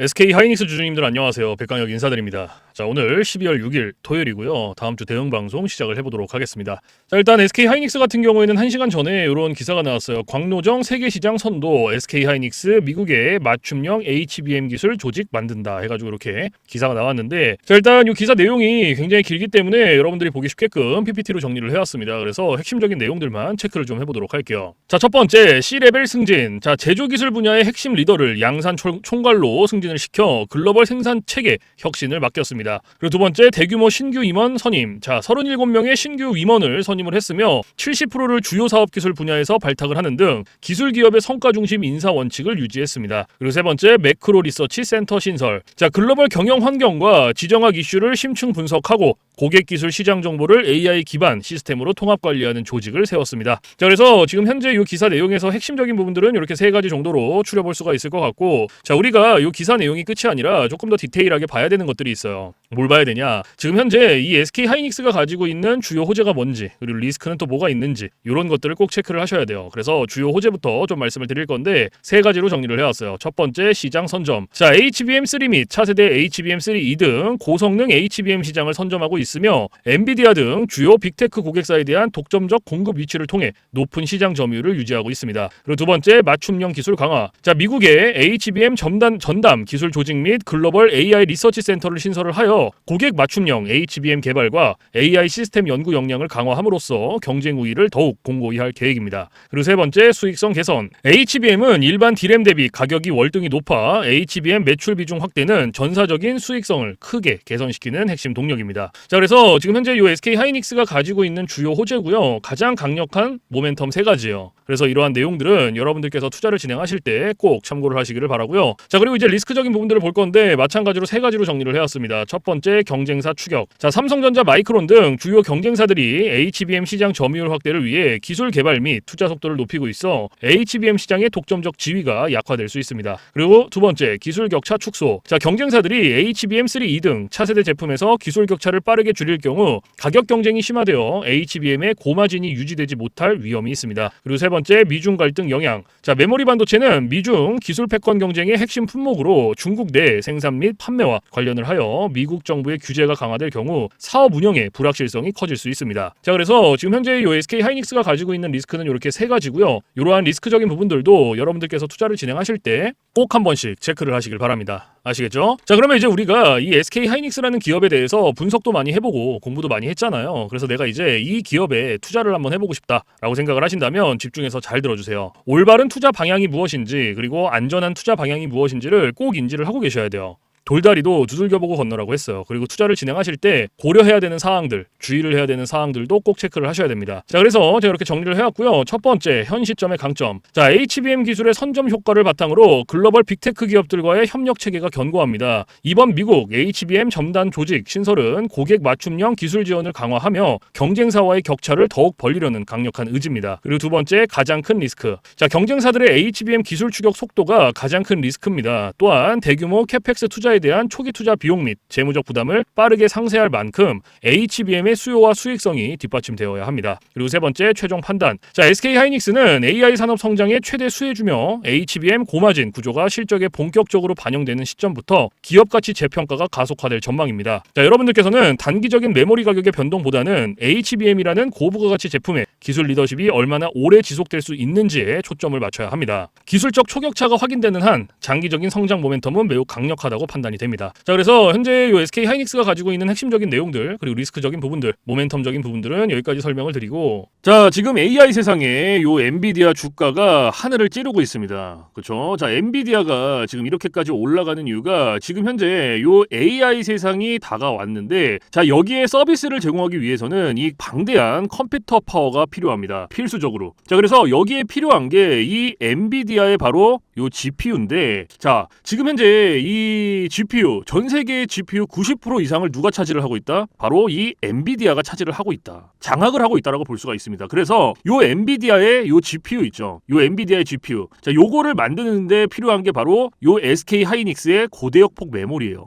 SK 하이닉스 주주님들 안녕하세요. 백강혁 인사드립니다. 자, 오늘 12월 6일 토요일이고요. 다음 주 대응 방송 시작을 해보도록 하겠습니다. 자, 일단 SK 하이닉스 같은 경우에는 1시간 전에 이런 기사가 나왔어요. 광노정 세계시장 선도 SK 하이닉스 미국의 맞춤형 HBM 기술 조직 만든다 해가지고 이렇게 기사가 나왔는데 자, 일단 이 기사 내용이 굉장히 길기 때문에 여러분들이 보기 쉽게끔 PPT로 정리를 해왔습니다. 그래서 핵심적인 내용들만 체크를 좀 해보도록 할게요. 자, 첫 번째 C레벨 승진. 자, 제조 기술 분야의 핵심 리더를 양산 총- 총괄로 승진 을 시켜 글로벌 생산 체계 혁신을 맡겼습니다. 그리고 두 번째 대규모 신규 임원 선임. 자, 37명의 신규 임원을 선임을 했으며 70%를 주요 사업 기술 분야에서 발탁을 하는 등 기술 기업의 성과 중심 인사 원칙을 유지했습니다. 그리고 세 번째 매크로 리서치 센터 신설. 자, 글로벌 경영 환경과 지정학 이슈를 심층 분석하고 고객 기술 시장 정보를 AI 기반 시스템으로 통합 관리하는 조직을 세웠습니다. 자, 그래서 지금 현재 이 기사 내용에서 핵심적인 부분들은 이렇게 세 가지 정도로 추려볼 수가 있을 것 같고, 자, 우리가 이 기사 내용이 끝이 아니라 조금 더 디테일하게 봐야 되는 것들이 있어요. 뭘 봐야 되냐? 지금 현재 이 SK 하이닉스가 가지고 있는 주요 호재가 뭔지, 그리고 리스크는 또 뭐가 있는지 이런 것들을 꼭 체크를 하셔야 돼요. 그래서 주요 호재부터 좀 말씀을 드릴 건데 세 가지로 정리를 해왔어요. 첫 번째 시장 선점. 자, HBM3 및 차세대 HBM3 2등 고성능 HBM 시장을 선점하고 있으며 엔비디아 등 주요 빅테크 고객사에 대한 독점적 공급 위치를 통해 높은 시장 점유율을 유지하고 있습니다. 그리고 두 번째 맞춤형 기술 강화. 자, 미국의 HBM 전담 전담 기술 조직 및 글로벌 AI 리서치 센터를 신설을 하여 고객 맞춤형 HBM 개발과 AI 시스템 연구 역량을 강화함으로써 경쟁 우위를 더욱 공고히 할 계획입니다. 그리고 세 번째 수익성 개선. HBM은 일반 디램 대비 가격이 월등히 높아 HBM 매출 비중 확대는 전사적인 수익성을 크게 개선시키는 핵심 동력입니다. 자, 그래서 지금 현재 이 SK 하이닉스가 가지고 있는 주요 호재고요. 가장 강력한 모멘텀 세 가지예요. 그래서 이러한 내용들은 여러분들께서 투자를 진행하실 때 꼭 참고를 하시기를 바라고요. 자, 그리고 이제 리스크 적인 부분들을 볼 건데 마찬가지로 세 가지로 정리를 해왔습니다. 첫 번째 경쟁사 추격. 자, 삼성전자, 마이크론 등 주요 경쟁사들이 HBM 시장 점유율 확대를 위해 기술 개발 및 투자 속도를 높이고 있어 HBM 시장의 독점적 지위가 약화될 수 있습니다. 그리고 두 번째 기술 격차 축소. 자, 경쟁사들이 HBM3 2등 차세대 제품에서 기술 격차를 빠르게 줄일 경우 가격 경쟁이 심화되어 HBM의 고마진이 유지되지 못할 위험이 있습니다. 그리고 세 번째 미중 갈등 영향. 자, 메모리 반도체는 미중 기술 패권 경쟁의 핵심 품목으로 중국 내 생산 및 판매와 관련을 하여 미국 정부의 규제가 강화될 경우 사업 운영의 불확실성이 커질 수 있습니다. 자, 그래서 지금 현재 이 SK 하이닉스가 가지고 있는 리스크는 이렇게 세 가지고요. 이러한 리스크적인 부분들도 여러분들께서 투자를 진행하실 때 꼭 한 번씩 체크를 하시길 바랍니다. 아시겠죠? 자, 그러면 이제 우리가 이 SK 하이닉스라는 기업에 대해서 분석도 많이 해보고 공부도 많이 했잖아요. 그래서 내가 이제 이 기업에 투자를 한번 해보고 싶다라고 생각을 하신다면 집중해서 잘 들어주세요. 올바른 투자 방향이 무엇인지 그리고 안전한 투자 방향이 무엇인지를 꼭 인지를 하고 계셔야 돼요. 돌다리도 두들겨보고 건너라고 했어요. 그리고 투자를 진행하실 때 고려해야 되는 사항들, 주의를 해야 되는 사항들도 꼭 체크를 하셔야 됩니다. 자, 그래서 제가 이렇게 정리를 해왔고요. 첫 번째, 현 시점의 강점. 자, HBM 기술의 선점 효과를 바탕으로 글로벌 빅테크 기업들과의 협력 체계가 견고합니다. 이번 미국 HBM 점단 조직 신설은 고객 맞춤형 기술 지원을 강화하며 경쟁사와의 격차를 더욱 벌리려는 강력한 의지입니다. 그리고 두 번째, 가장 큰 리스크. 자, 경쟁사들의 HBM 기술 추격 속도가 가장 큰 리스크입니다. 또한 대규모 캐펙스 투자에 대한 초기 투자 비용 및 재무적 부담을 빠르게 상쇄할 만큼 HBM의 수요와 수익성이 뒷받침되어야 합니다. 그리고 세 번째 최종 판단. 자, SK 하이닉스는 AI 산업 성장의 최대 수혜주며 HBM 고마진 구조가 실적에 본격적으로 반영되는 시점부터 기업 가치 재평가가 가속화될 전망입니다. 자, 여러분들께서는 단기적인 메모리 가격의 변동보다는 HBM이라는 고부가 가치 제품의 기술 리더십이 얼마나 오래 지속될 수 있는지에 초점을 맞춰야 합니다. 기술적 초격차가 확인되는 한 장기적인 성장 모멘텀은 매우 강력하다고 판단 이 됩니다. 자, 그래서 현재 요 SK 하이닉스가 가지고 있는 핵심적인 내용들 그리고 리스크적인 부분들, 모멘텀적인 부분들은 여기까지 설명을 드리고 자, 지금 AI 세상에 요 엔비디아 주가가 하늘을 찌르고 있습니다. 그렇죠? 자, 엔비디아가 지금 이렇게까지 올라가는 이유가 지금 현재 요 AI 세상이 다가왔는데 자, 여기에 서비스를 제공하기 위해서는 이 방대한 컴퓨터 파워가 필요합니다. 필수적으로. 자, 그래서 여기에 필요한 게 이 엔비디아의 바로 요 GPU인데 자, 지금 현재 이 GPU 전 세계의 GPU 90% 이상을 누가 차지를 하고 있다? 바로 이 엔비디아가 차지를 하고 있다. 장악을 하고 있다라고 볼 수가 있습니다. 그래서 요 엔비디아의 요 GPU 있죠. 요 엔비디아의 GPU. 자, 요거를 만드는데 필요한 게 바로 요 SK 하이닉스의 고대역폭 메모리예요.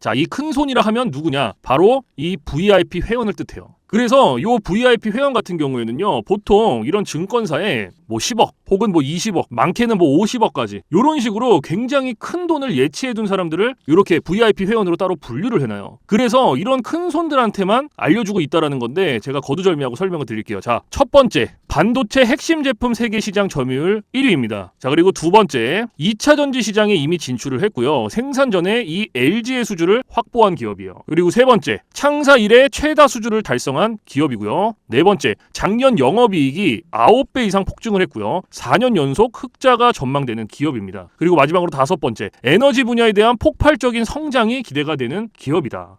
자, 이 큰 손이라 하면 누구냐? 바로 이 VIP 회원을 뜻해요. 그래서 요 VIP 회원 같은 경우에는요, 보통 이런 증권사에 뭐 10억 혹은 뭐 20억, 많게는 뭐 50억까지 요런 식으로 굉장히 큰 돈을 예치해 둔 사람들을 이렇게 VIP 회원으로 따로 분류를 해놔요. 그래서 이런 큰 손들한테만 알려주고 있다라는 건데 제가 거두절미하고 설명을 드릴게요. 자, 첫 번째 반도체 핵심 제품 세계 시장 점유율 1위입니다. 자, 그리고 두 번째 2차 전지 시장에 이미 진출을 했고요. 생산 전에 이 LG의 수주를 확보한 기업이에요. 그리고 세 번째 창사 이래 최다 수주를 달성한 기업이고요. 네 번째 작년 영업이익이 9배 이상 폭증을 했고요. 4년 연속 흑자가 전망되는 기업입니다. 그리고 마지막으로 다섯 번째 에너지 분야에 대한 폭발적인 성장이 기대가 되는 기업이다.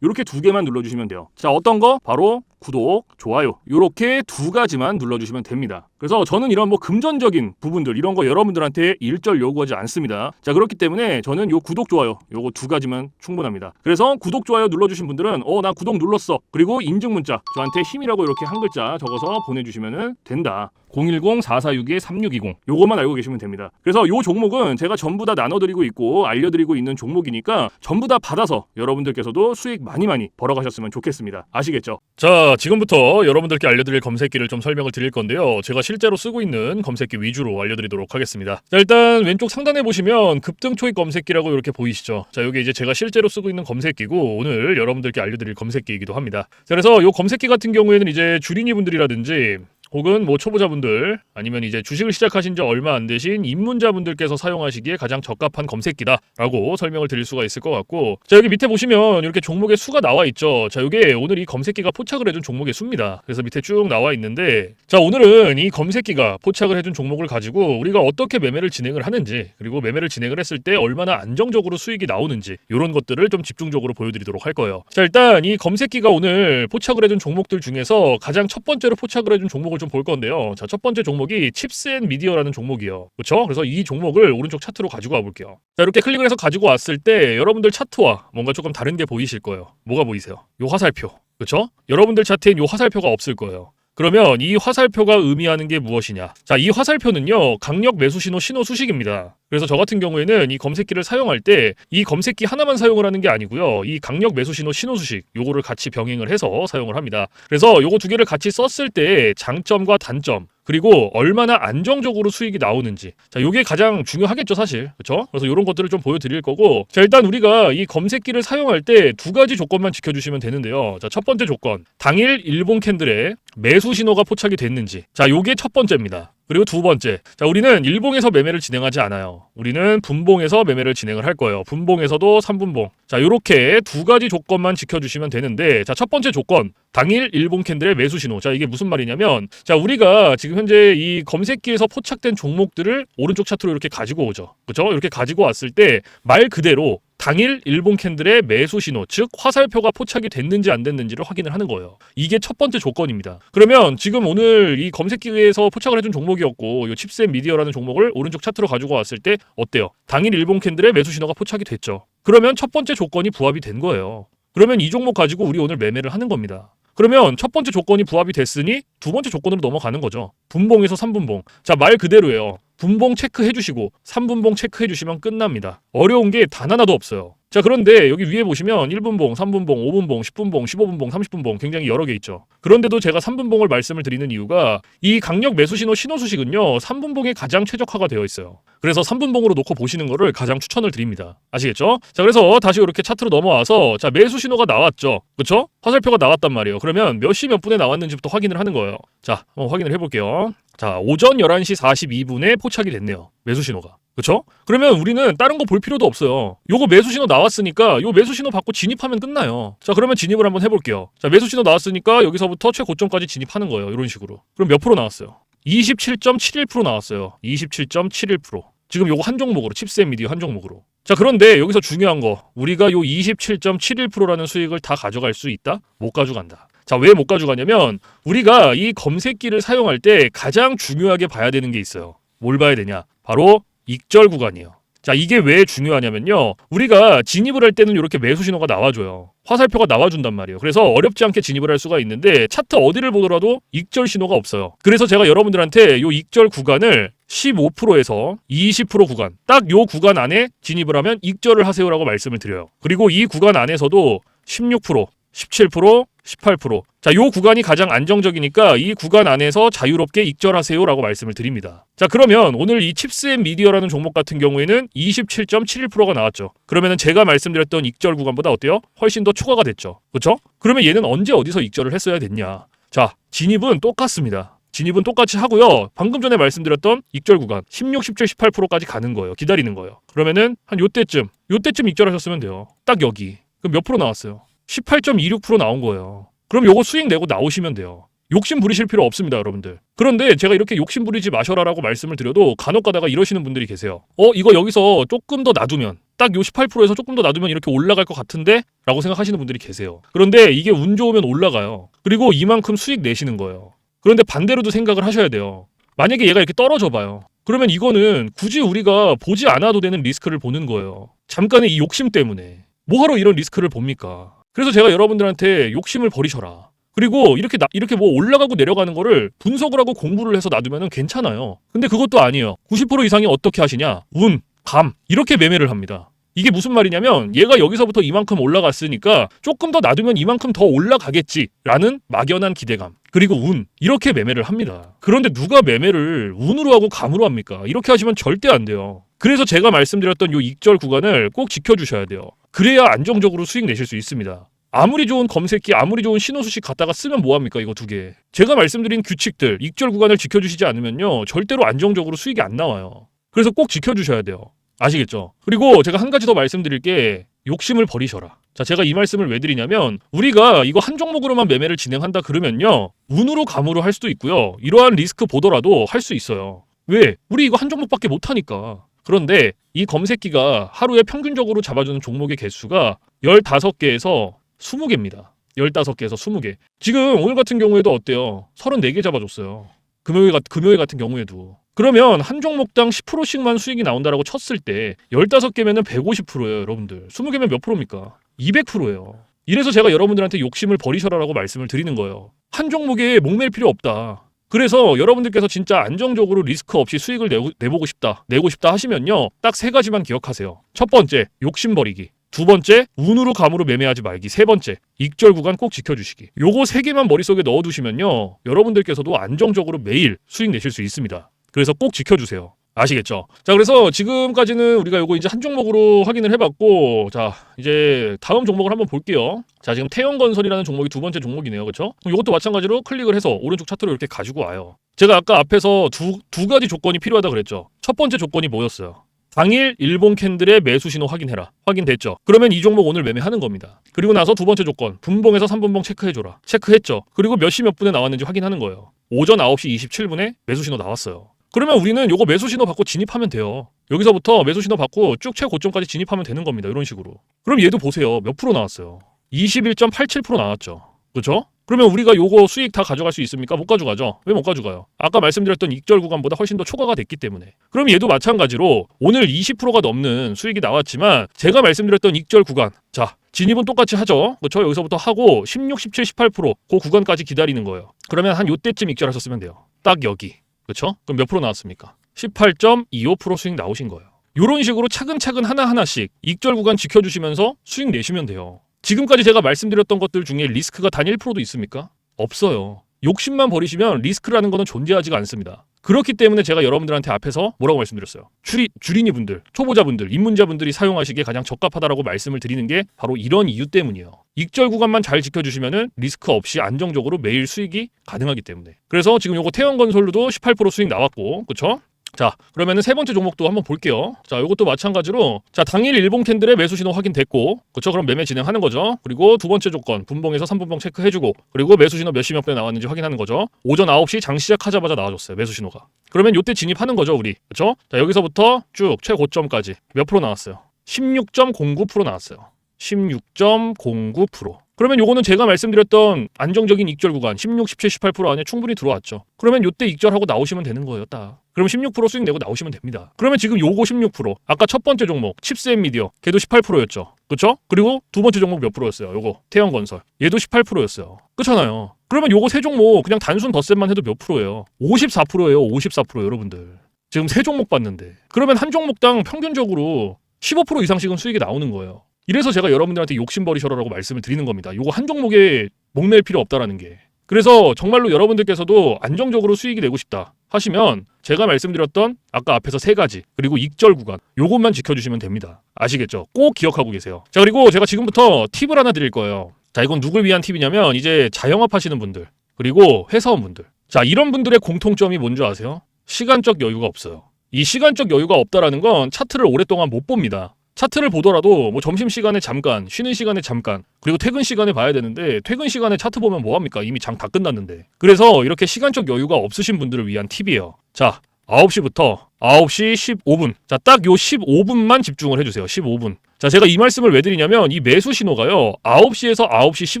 이렇게 두 개만 눌러주시면 돼요. 자, 어떤 거? 바로 구독, 좋아요. 이렇게 두 가지만 눌러주시면 됩니다. 그래서 저는 이런 뭐 금전적인 부분들 이런 거 여러분들한테 일절 요구하지 않습니다. 자, 그렇기 때문에 저는 요 구독, 좋아요 요거 두 가지만 충분합니다. 그래서 구독, 좋아요 눌러주신 분들은 어, 나 구독 눌렀어. 그리고 인증 문자 저한테 힘이라고 이렇게 한 글자 적어서 보내주시면 된다. 010-4462-3620 요것만 알고 계시면 됩니다. 그래서 요 종목은 제가 전부 다 나눠드리고 있고 알려드리고 있는 종목이니까 전부 다 받아서 여러분들께서도 수익 많이 많이 벌어가셨으면 좋겠습니다. 아시겠죠? 자, 지금부터 여러분들께 알려드릴 검색기를 좀 설명을 드릴 건데요. 제가 실제로 쓰고 있는 검색기 위주로 알려드리도록 하겠습니다. 자, 일단 왼쪽 상단에 보시면 급등 초입 검색기라고 이렇게 보이시죠? 자, 여기 이제 제가 실제로 쓰고 있는 검색기고 오늘 여러분들께 알려드릴 검색기이기도 합니다. 자, 그래서 요 검색기 같은 경우에는 이제 주린이 분들이라든지 혹은 뭐 초보자분들 아니면 이제 주식을 시작하신 지 얼마 안 되신 입문자분들께서 사용하시기에 가장 적합한 검색기다라고 설명을 드릴 수가 있을 것 같고 자 여기 밑에 보시면 이렇게 종목의 수가 나와 있죠. 자 이게 오늘 이 검색기가 포착을 해준 종목의 수입니다. 그래서 밑에 쭉 나와 있는데 자 오늘은 이 검색기가 포착을 해준 종목을 가지고 우리가 어떻게 매매를 진행을 하는지 그리고 매매를 진행을 했을 때 얼마나 안정적으로 수익이 나오는지 이런 것들을 좀 집중적으로 보여드리도록 할 거예요. 자 일단 이 검색기가 오늘 포착을 해준 종목들 중에서 가장 첫 번째로 포착을 해준 종목을 좀 볼 건데요. 자, 첫 번째 종목이 칩스 앤 미디어라는 종목이요. 그렇죠? 그래서 이 종목을 오른쪽 차트로 가지고 와 볼게요. 자, 이렇게 클릭을 해서 가지고 왔을 때 여러분들 차트와 뭔가 조금 다른 게 보이실 거예요. 뭐가 보이세요? 요 화살표. 그렇죠? 여러분들 차트엔 요 화살표가 없을 거예요. 그러면 이 화살표가 의미하는 게 무엇이냐? 자, 이 화살표는요, 강력 매수 신호 신호 수식입니다. 그래서 저 같은 경우에는 이 검색기를 사용할 때 이 검색기 하나만 사용을 하는 게 아니고요. 이 강력 매수 신호 신호 수식 요거를 같이 병행을 해서 사용을 합니다. 그래서 요거 두 개를 같이 썼을 때 장점과 단점 그리고 얼마나 안정적으로 수익이 나오는지. 자 요게 가장 중요하겠죠 사실. 그렇죠 그래서 이런 것들을 좀 보여드릴 거고. 자 일단 우리가 이 검색기를 사용할 때 두 가지 조건만 지켜주시면 되는데요. 자 첫 번째 조건. 당일 일본 캔들에 매수 신호가 포착이 됐는지. 자 요게 첫 번째입니다 그리고 두 번째, 자 우리는 일봉에서 매매를 진행하지 않아요. 우리는 분봉에서 매매를 진행을 할 거예요. 분봉에서도 3분봉. 자 이렇게 두 가지 조건만 지켜주시면 되는데, 자 첫 번째 조건, 당일 일봉 캔들의 매수 신호. 자 이게 무슨 말이냐면, 자 우리가 지금 현재 이 검색기에서 포착된 종목들을 오른쪽 차트로 이렇게 가지고 오죠. 그렇죠? 이렇게 가지고 왔을 때 말 그대로 당일 일본 캔들의 매수 신호, 즉 화살표가 포착이 됐는지 안 됐는지를 확인을 하는 거예요. 이게 첫 번째 조건입니다. 그러면 지금 오늘 이 검색기에서 포착을 해준 종목이었고 이 칩셋 미디어라는 종목을 오른쪽 차트로 가지고 왔을 때 어때요? 당일 일본 캔들의 매수 신호가 포착이 됐죠. 그러면 첫 번째 조건이 부합이 된 거예요. 그러면 이 종목 가지고 우리 오늘 매매를 하는 겁니다. 그러면 첫 번째 조건이 부합이 됐으니 두 번째 조건으로 넘어가는 거죠. 분봉에서 3분봉. 자, 말 그대로예요. 분봉 체크해 주시고 3분봉 체크해 주시면 끝납니다. 어려운 게 단 하나도 없어요. 자, 그런데 여기 위에 보시면 1분봉, 3분봉, 5분봉, 10분봉, 15분봉, 30분봉 굉장히 여러 개 있죠. 그런데도 제가 3분봉을 말씀을 드리는 이유가 이 강력 매수 신호 신호 수식은요. 3분봉에 가장 최적화가 되어 있어요. 그래서 3분봉으로 놓고 보시는 거를 가장 추천을 드립니다. 아시겠죠? 자, 그래서 다시 이렇게 차트로 넘어와서 자, 매수 신호가 나왔죠. 그렇죠? 화살표가 나왔단 말이에요. 그러면 몇 시 몇 분에 나왔는지부터 확인을 하는 거예요. 자, 한번 확인을 해 볼게요. 자, 오전 11시 42분에 포착이 됐네요. 매수 신호가. 그렇죠? 그러면 우리는 다른 거 볼 필요도 없어요. 요거 매수 신호 나왔으니까 요 매수 신호 받고 진입하면 끝나요. 자, 그러면 진입을 한번 해볼게요. 자, 매수 신호 나왔으니까 여기서부터 최고점까지 진입하는 거예요. 이런 식으로. 그럼 몇 프로 나왔어요? 27.71% 나왔어요. 27.71%. 지금 요거 한 종목으로 칩셋 미디어 한 종목으로. 자, 그런데 여기서 중요한 거. 우리가 요 27.71%라는 수익을 다 가져갈 수 있다? 못 가져간다. 자, 왜 못 가져가냐면 우리가 이 검색기를 사용할 때 가장 중요하게 봐야 되는 게 있어요. 뭘 봐야 되냐? 바로 익절 구간이에요. 자, 이게 왜 중요하냐면요. 우리가 진입을 할 때는 이렇게 매수 신호가 나와줘요. 화살표가 나와준단 말이에요. 그래서 어렵지 않게 진입을 할 수가 있는데 차트 어디를 보더라도 익절 신호가 없어요. 그래서 제가 여러분들한테 요 익절 구간을 15%에서 20% 구간, 딱 요 구간 안에 진입을 하면 익절을 하세요라고 말씀을 드려요. 그리고 이 구간 안에서도 16%, 17%, 18%. 자, 요 구간이 가장 안정적이니까 이 구간 안에서 자유롭게 익절하세요라고 말씀을 드립니다. 자, 그러면 오늘 이 칩스 앤 미디어라는 종목 같은 경우에는 27.71%가 나왔죠. 그러면은 제가 말씀드렸던 익절 구간보다 어때요? 훨씬 더 초과가 됐죠. 그렇죠? 그러면 얘는 언제 어디서 익절을 했어야 됐냐? 자, 진입은 똑같습니다. 진입은 똑같이 하고요. 방금 전에 말씀드렸던 익절 구간 16, 17, 18%까지 가는 거예요. 기다리는 거예요. 그러면은 한 요때쯤, 요때쯤 익절하셨으면 돼요. 딱 여기. 그럼 몇 프로 나왔어요? 18.26% 나온 거예요. 그럼 요거 수익 내고 나오시면 돼요. 욕심 부리실 필요 없습니다, 여러분들. 그런데 제가 이렇게 욕심 부리지 마셔라라고 말씀을 드려도 간혹 가다가 이러시는 분들이 계세요. 어, 이거 여기서 조금 더 놔두면 딱 요 18%에서 조금 더 놔두면 이렇게 올라갈 것 같은데? 라고 생각하시는 분들이 계세요. 그런데 이게 운 좋으면 올라가요. 그리고 이만큼 수익 내시는 거예요. 그런데 반대로도 생각을 하셔야 돼요. 만약에 얘가 이렇게 떨어져 봐요. 그러면 이거는 굳이 우리가 보지 않아도 되는 리스크를 보는 거예요. 잠깐의 이 욕심 때문에. 뭐하러 이런 리스크를 봅니까? 그래서 제가 여러분들한테 욕심을 버리셔라. 그리고 이렇게 나, 이렇게 뭐 올라가고 내려가는 거를 분석을 하고 공부를 해서 놔두면 괜찮아요. 근데 그것도 아니에요. 90% 이상이 어떻게 하시냐? 운, 감 이렇게 매매를 합니다. 이게 무슨 말이냐면 얘가 여기서부터 이만큼 올라갔으니까 조금 더 놔두면 이만큼 더 올라가겠지라는 막연한 기대감 그리고 운 이렇게 매매를 합니다. 그런데 누가 매매를 운으로 하고 감으로 합니까? 이렇게 하시면 절대 안 돼요. 그래서 제가 말씀드렸던 요 익절 구간을 꼭 지켜주셔야 돼요. 그래야 안정적으로 수익 내실 수 있습니다. 아무리 좋은 검색기, 아무리 좋은 신호수식 갖다가 쓰면 뭐합니까, 이거 두 개. 제가 말씀드린 규칙들, 익절 구간을 지켜주시지 않으면요, 절대로 안정적으로 수익이 안 나와요. 그래서 꼭 지켜주셔야 돼요. 아시겠죠? 그리고 제가 한 가지 더 말씀드릴 게, 욕심을 버리셔라. 자, 제가 이 말씀을 왜 드리냐면, 우리가 이거 한 종목으로만 매매를 진행한다 그러면요, 운으로 감으로 할 수도 있고요, 이러한 리스크 보더라도 할 수 있어요. 왜? 우리 이거 한 종목밖에 못 하니까. 그런데 이 검색기가 하루에 평균적으로 잡아주는 종목의 개수가 15개에서 20개입니다. 15개에서 20개. 지금 오늘 같은 경우에도 어때요? 34개 잡아줬어요. 금요일, 같- 금요일 같은 경우에도. 그러면 한 종목당 10%씩만 수익이 나온다라고 쳤을 때 15개면은 150%예요, 여러분들. 20개면 몇 프로입니까? 200%예요. 이래서 제가 여러분들한테 욕심을 버리셔라라고 말씀을 드리는 거예요. 한 종목에 목맬 필요 없다. 그래서 여러분들께서 진짜 안정적으로 리스크 없이 수익을 내고, 내보고 싶다, 내고 싶다 하시면요. 딱 세 가지만 기억하세요. 첫 번째, 욕심 버리기. 두 번째, 운으로 감으로 매매하지 말기. 세 번째, 익절 구간 꼭 지켜주시기. 요거 세 개만 머릿속에 넣어두시면요. 여러분들께서도 안정적으로 매일 수익 내실 수 있습니다. 그래서 꼭 지켜주세요. 아시겠죠? 자, 그래서 지금까지는 우리가 요거 이제 한 종목으로 확인을 해봤고, 자, 이제 다음 종목을 한번 볼게요. 자, 지금 태영건설이라는 종목이 두 번째 종목이네요. 그쵸? 그럼 이것도 마찬가지로 클릭을 해서 오른쪽 차트로 이렇게 가지고 와요. 제가 아까 앞에서 두, 두 가지 조건이 필요하다 그랬죠. 첫 번째 조건이 뭐였어요? 당일 일본 캔들의 매수 신호 확인해라. 확인됐죠. 그러면 이 종목 오늘 매매하는 겁니다. 그리고 나서 두 번째 조건, 분봉에서 3분봉 체크해줘라. 체크했죠. 그리고 몇 시 몇 분에 나왔는지 확인하는 거예요. 오전 9시 27분에 매수 신호 나왔어요. 그러면 우리는 요거 매수 신호 받고 진입하면 돼요. 여기서부터 매수 신호 받고 쭉 최고점까지 진입하면 되는 겁니다. 이런 식으로. 그럼 얘도 보세요. 몇 프로 나왔어요? 21.87% 나왔죠. 그렇죠? 그러면 우리가 요거 수익 다 가져갈 수 있습니까? 못 가져가죠. 왜 못 가져가요? 아까 말씀드렸던 익절 구간보다 훨씬 더 초과가 됐기 때문에. 그럼 얘도 마찬가지로 오늘 20%가 넘는 수익이 나왔지만 제가 말씀드렸던 익절 구간. 자, 진입은 똑같이 하죠. 그렇죠? 여기서부터 하고 16, 17, 18%그 구간까지 기다리는 거예요. 그러면 한 요때쯤 익절하셨으면 돼요. 딱 여기. 그렇죠? 그럼 몇 프로 나왔습니까? 18.25% 수익 나오신 거예요. 이런 식으로 차근차근 하나하나씩 익절 구간 지켜주시면서 수익 내시면 돼요. 지금까지 제가 말씀드렸던 것들 중에 리스크가 단 1%도 있습니까? 없어요. 욕심만 버리시면 리스크라는 거는 존재하지가 않습니다. 그렇기 때문에 제가 여러분들한테 앞에서 뭐라고 말씀드렸어요? 주리, 주린이 분들, 초보자분들, 입문자분들이 사용하시기에 가장 적합하다라고 말씀을 드리는 게 바로 이런 이유 때문이에요. 익절 구간만 잘 지켜주시면은 리스크 없이 안정적으로 매일 수익이 가능하기 때문에. 그래서 지금 요거 태영건설로도 18% 수익 나왔고, 그쵸? 자, 그러면은 세 번째 종목도 한번 볼게요. 자, 이것도 마찬가지로 자, 당일 일본 캔들의 매수 신호 확인됐고, 그렇죠? 그럼 매매 진행하는 거죠. 그리고 두 번째 조건, 분봉에서 3분봉 체크해주고, 그리고 매수 신호 몇 시몇 분에 나왔는지 확인하는 거죠. 오전 9시 장 시작하자마자 나와줬어요. 매수 신호가. 그러면 요때 진입하는 거죠, 우리. 그렇죠? 자, 여기서부터 쭉 최고점까지 몇 프로 나왔어요? 16.09% 나왔어요. 16.09%. 그러면 요거는 제가 말씀드렸던 안정적인 익절 구간 16, 17, 18% 안에 충분히 들어왔죠. 그러면 요때 익절하고 나오시면 되는 거예요, 딱. 그럼 16% 수익 내고 나오시면 됩니다. 그러면 지금 요거 16%, 아까 첫 번째 종목 칩스 앤 미디어, 걔도 18%였죠. 그쵸? 그리고 두 번째 종목 몇 프로였어요? 요거 태형건설, 얘도 18%였어요. 그렇잖아요. 그러면 요거 세 종목 그냥 단순 덧셈만 해도 몇 프로예요? 54%예요, 54% 여러분들. 지금 세 종목 봤는데 그러면 한 종목당 평균적으로 15% 이상씩은 수익이 나오는 거예요. 이래서 제가 여러분들한테 욕심 버리셔라라고 말씀을 드리는 겁니다. 요거 한 종목에 목맬 필요 없다라는 게. 그래서 정말로 여러분들께서도 안정적으로 수익이 내고 싶다 하시면 제가 말씀드렸던 아까 앞에서 세 가지 그리고 익절 구간 요것만 지켜주시면 됩니다. 아시겠죠? 꼭 기억하고 계세요. 자 그리고 제가 지금부터 팁을 하나 드릴 거예요. 자 이건 누굴 위한 팁이냐면 이제 자영업 하시는 분들 그리고 회사원분들 자 이런 분들의 공통점이 뭔지 아세요? 시간적 여유가 없어요. 이 시간적 여유가 없다라는 건 차트를 오랫동안 못 봅니다. 차트를 보더라도 뭐 점심 시간에 잠깐, 쉬는 시간에 잠깐, 그리고 퇴근 시간에 봐야 되는데 퇴근 시간에 차트 보면 뭐 합니까? 이미 장 다 끝났는데. 그래서 이렇게 시간적 여유가 없으신 분들을 위한 팁이에요. 자, 9시부터 9시 15분. 자, 딱 요 15분만 집중을 해 주세요. 15분. 자, 제가 이 말씀을 왜 드리냐면 이 매수 신호가요. 9시에서 9시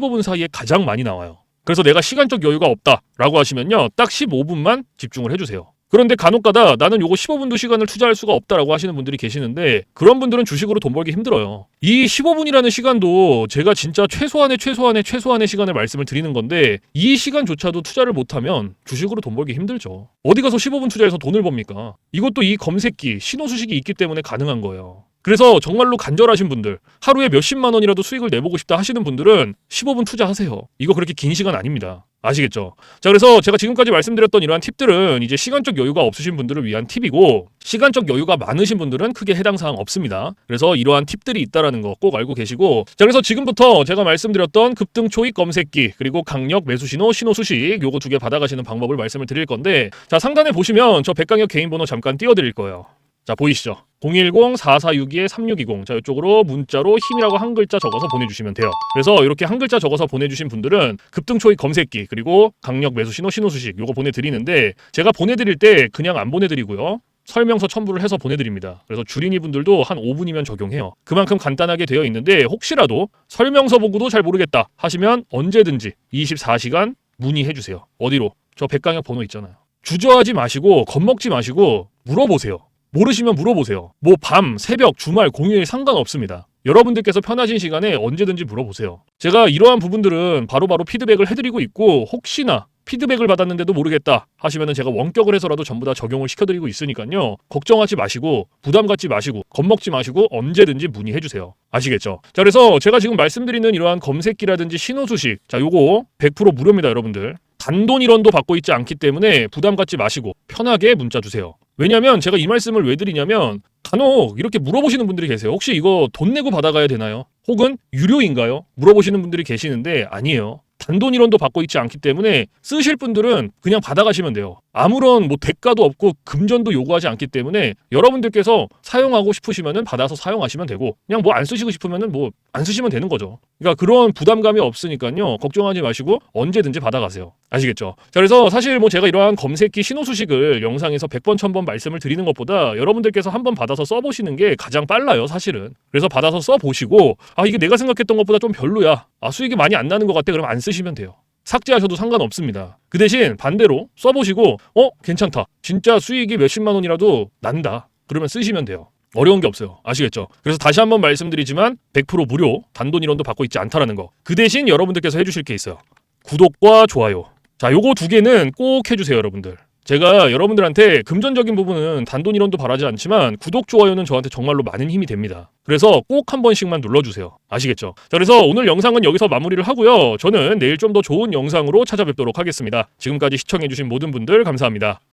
15분 사이에 가장 많이 나와요. 그래서 내가 시간적 여유가 없다라고 하시면요. 딱 15분만 집중을 해 주세요. 그런데 간혹가다 나는 요거 15분도 시간을 투자할 수가 없다라고 하시는 분들이 계시는데 그런 분들은 주식으로 돈 벌기 힘들어요. 이 15분이라는 시간도 제가 진짜 최소한의 최소한의 최소한의 시간을 말씀을 드리는 건데 이 시간조차도 투자를 못하면 주식으로 돈 벌기 힘들죠. 어디 가서 15분 투자해서 돈을 법니까? 이것도 이 검색기 신호 수식이 있기 때문에 가능한 거예요. 그래서 정말로 간절하신 분들, 하루에 몇십만 원이라도 수익을 내보고 싶다 하시는 분들은 15분 투자하세요. 이거 그렇게 긴 시간 아닙니다. 아시겠죠? 자, 그래서 제가 지금까지 말씀드렸던 이러한 팁들은 이제 시간적 여유가 없으신 분들을 위한 팁이고, 시간적 여유가 많으신 분들은 크게 해당 사항 없습니다. 그래서 이러한 팁들이 있다라는 거 꼭 알고 계시고, 자, 그래서 지금부터 제가 말씀드렸던 급등 초익 검색기, 그리고 강력 매수 신호, 신호 수식, 요거 두 개 받아가시는 방법을 말씀을 드릴 건데, 자, 상단에 보시면 저 백강력 개인 번호 잠깐 띄워 드릴 거예요. 자, 보이시죠? 010-4462-3620. 자, 이쪽으로 문자로 힘이라고 한 글자 적어서 보내주시면 돼요. 그래서 이렇게 한 글자 적어서 보내주신 분들은 급등초익 검색기, 그리고 강력 매수 신호, 신호 수식, 요거 보내드리는데, 제가 보내드릴 때 그냥 안 보내드리고요. 설명서 첨부를 해서 보내드립니다. 그래서 주린이 분들도 한 5분이면 적용해요. 그만큼 간단하게 되어 있는데 혹시라도 설명서 보고도 잘 모르겠다 하시면 언제든지 24시간 문의해 주세요. 어디로? 저 백강혁 번호 있잖아요. 주저하지 마시고 겁먹지 마시고 물어보세요. 모르시면 물어보세요. 뭐 밤, 새벽, 주말, 공휴일 상관없습니다. 여러분들께서 편하신 시간에 언제든지 물어보세요. 제가 이러한 부분들은 바로바로 피드백을 해드리고 있고 혹시나 피드백을 받았는데도 모르겠다 하시면은 제가 원격을 해서라도 전부 다 적용을 시켜드리고 있으니까요. 걱정하지 마시고 부담 갖지 마시고 겁먹지 마시고 언제든지 문의해 주세요. 아시겠죠? 자 그래서 제가 지금 말씀드리는 이러한 검색기라든지 신호 수식 자 요거 100% 무료입니다 여러분들. 단돈 1원도 받고 있지 않기 때문에 부담 갖지 마시고 편하게 문자 주세요. 왜냐면 제가 이 말씀을 왜 드리냐면 간혹 이렇게 물어보시는 분들이 계세요. 혹시 이거 돈 내고 받아가야 되나요? 혹은 유료인가요? 물어보시는 분들이 계시는데 아니에요. 단돈 1원도 받고 있지 않기 때문에 쓰실 분들은 그냥 받아가시면 돼요. 아무런 뭐 대가도 없고 금전도 요구하지 않기 때문에 여러분들께서 사용하고 싶으시면은 받아서 사용하시면 되고 그냥 뭐 안 쓰시고 싶으면은 뭐안 쓰시면 되는 거죠. 그러니까 그런 부담감이 없으니까요. 걱정하지 마시고 언제든지 받아가세요. 아시겠죠? 자, 그래서 사실 뭐 제가 이러한 검색기 신호 수식을 영상에서 100번, 1000번 말씀을 드리는 것보다 여러분들께서 한번 받아서 써보시는 게 가장 빨라요, 사실은. 그래서 받아서 써보시고, 아, 이게 내가 생각했던 것보다 좀 별로야. 아, 수익이 많이 안 나는 것 같아. 그럼 안 쓰시면 돼요. 삭제하셔도 상관없습니다. 그 대신 반대로 써보시고, 어, 괜찮다. 진짜 수익이 몇십만 원이라도 난다. 그러면 쓰시면 돼요. 어려운 게 없어요. 아시겠죠? 그래서 다시 한번 말씀드리지만 100% 무료, 단돈 1원도 받고 있지 않다라는 거. 그 대신 여러분들께서 해주실 게 있어요. 구독과 좋아요. 자, 요거 두 개는 꼭 해주세요, 여러분들. 제가 여러분들한테 금전적인 부분은 단돈 1원도 바라지 않지만 구독, 좋아요는 저한테 정말로 많은 힘이 됩니다. 그래서 꼭 한 번씩만 눌러주세요. 아시겠죠? 자, 그래서 오늘 영상은 여기서 마무리를 하고요. 저는 내일 좀 더 좋은 영상으로 찾아뵙도록 하겠습니다. 지금까지 시청해주신 모든 분들 감사합니다.